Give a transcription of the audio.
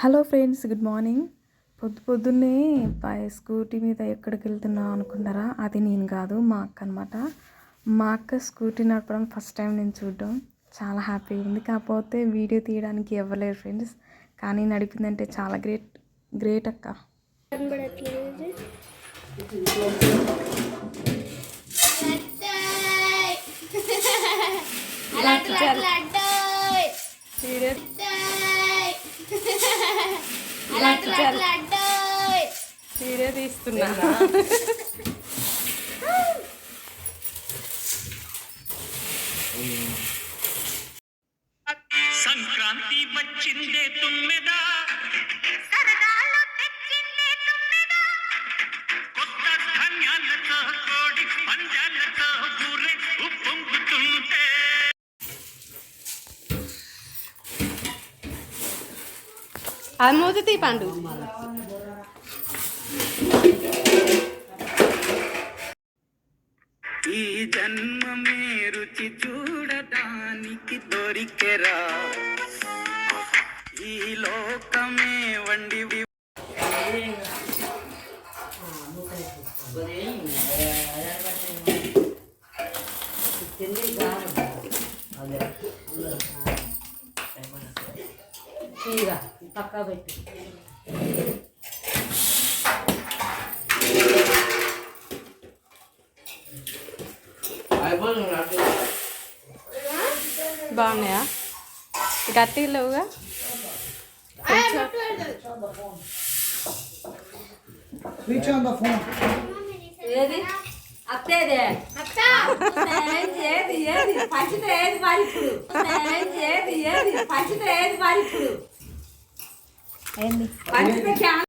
Hello friends good morning. పొద్దు పొద్దున్నే పై scooty మీద ఎక్కడికి వెళ్తున్నా అనుకుంటారా అది నేను కాదు మా అక్క అనమాట మా అక్క స్కూటీ నడపడం ఫస్ట్ టైం నేను చూడడం. చాలా హ్యాపీగా ఉంది కాకపోతే వీడియో తీయడానికి ఇవ్వలేరు ఫ్రెండ్స్. కానీ నడిపిందంటే చాలా గ్రేట్ గ్రేట్ అక్క. వీడియో తీస్తున్నా. సంక్రాంతి వచ్చిందే తుమ్మెదా? కొత్త ధాన్యాలతో కోడి పంజాలతో అది మూతి పండు ఈ జన్మమే రుచి చూడటానికి దొరికెరా ఈ లోకమే వండి వి- పక్క పెట్టి బాగున్నాయా గట్టిగా లేవుగా Switch on the phone. ఏది అత్తేదే ఏది ఏది పంచితే ఏది మరి ఇప్పుడు ఏది ఏది పంచితే ఏది మరి ఇప్పుడు పంచితే క్యాన్